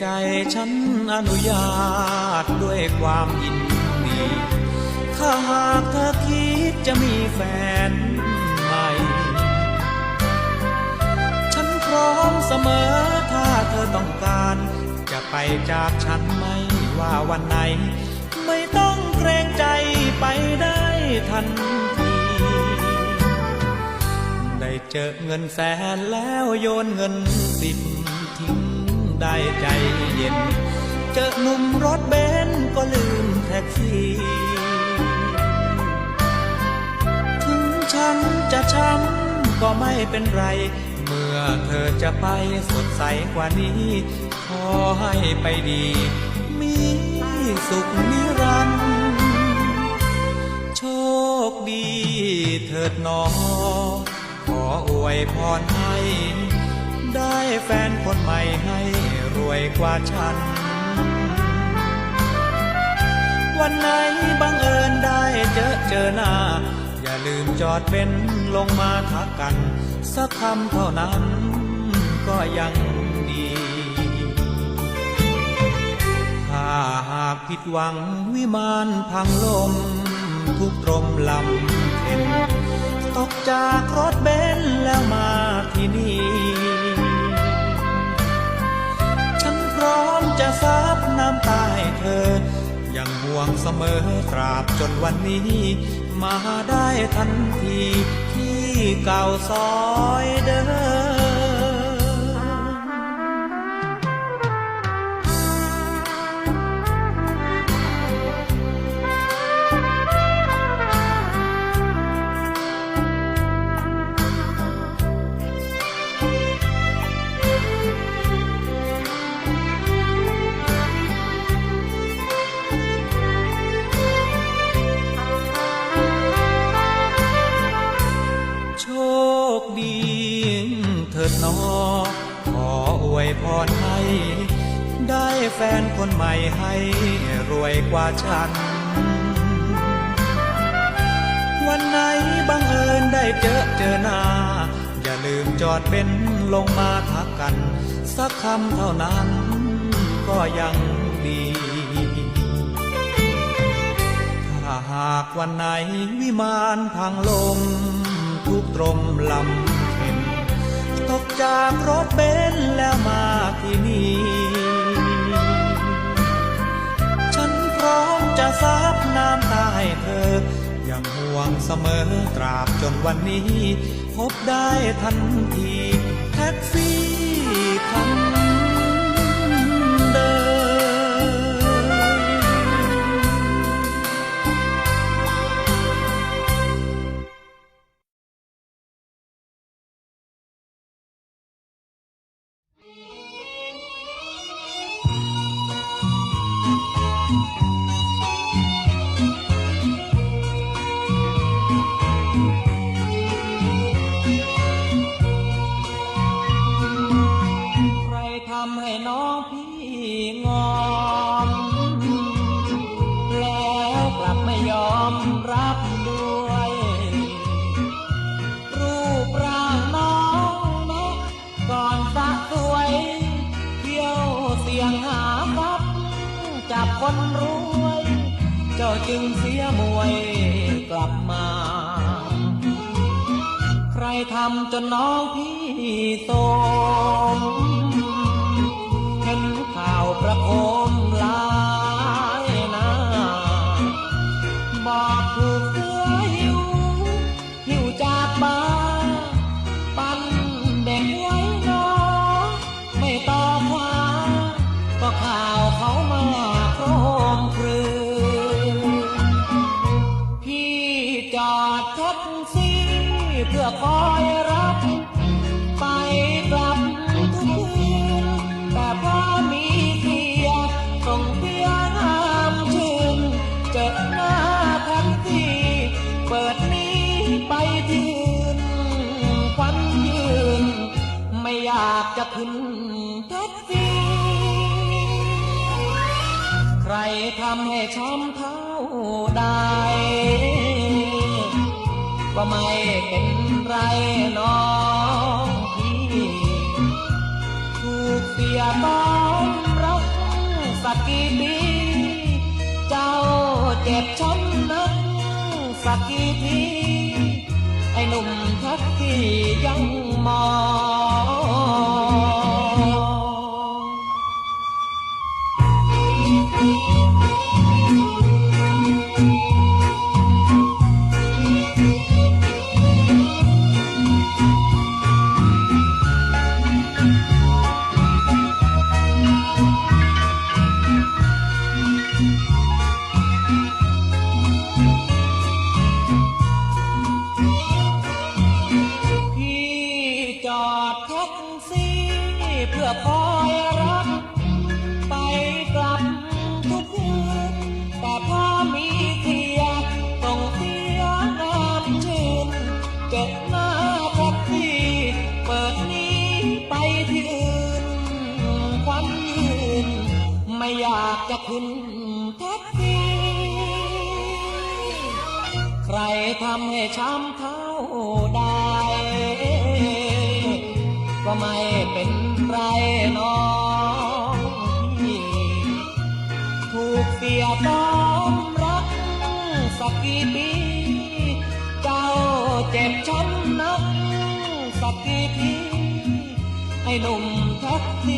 ใจฉันอนุญาตด้วยความยินดีถ้าหากเธอคิดจะมีแฟนใหม่ ฉันพร้อมเสมอถ้าเธอต้องการ จะไปจากฉันไม่ว่าวันไหน ไม่ต้องเกรงใจไปได้ทันที ได้เจอเงินแสนแล้วโยนเงินสิบทิ้งได้ใจ เย็น เจอหนุ่มรถเบนก็ลืมแท็กซี่ ถึงฉันจะช้ำก็ไม่เป็นไร เมื่อเธอจะไปสดใสกว่านี้ ขอให้ไปดี มีสุขนิรันดร์โชคดีเถิดหนอ ขออวยพรให้ได้แฟนคนใหม่ให้ วยกว่าฉัน วันไหนบังเอิญได้เจอเจอหน้า อย่าลืมจอดเป็นลงมาทักกัน สักคำเท่านั้นก็ยังดี ถ้าหากผิดหวังวิมานพังลม ทุกตรมลำเข็นตกจากรถเบำตาให้เธอ ยังห่วงเสมอตราบจนวันนี้ มาได้ทันทีที่เก่าซอยเดิม อขออวยพรให้ ได้แฟนคนใหม่ให้รวยกว่าฉัน วันไหนบังเอิญได้เจอเจอหน้า อย่าลืมจอดเป็นลงมาทักกัน สักคำเท่านั้น ก็ยังดี ถ้าหากวันไหนวิมานพังลงทุกตรมลำ ตกจากรถเบนซ์แล้วมาที่นี่ ฉันพร้อมจะซับน้ำตาให้เธอ ยังห่วงเสมอตราบจนวันนี้ พบได้ทันทีแท็กซี่ ม่ยอมรับด้วย รูปร่างน้องเนกก่อนสะสวย เที่ยวเสียงหาฟับจับคนรวย เจ้าจึงเสียมวยกลับมา ใครทำจนน้องพี่โสม อยากจะขึ้นแท็กซี่ ใครทำให้ช้ำเท่าใดก็ไม่เป็นไรน้องพี่ถูกเสียต้อนรสักกี่ปีเจ้าเจ็บช้ำนักสักกี่ทีไอ้หนุ่มท็กซี่ยังมอง ขึ้นแท็กซี่ใครทำให้ช้ำเท้าได้ก็ไม่เป็นไรน้องพี่ถูกเสียต้อมรักสักกี่ปี เจ้าเจ็บช้ำนักสักกี่ทีให้หนุ่มแท็กซี่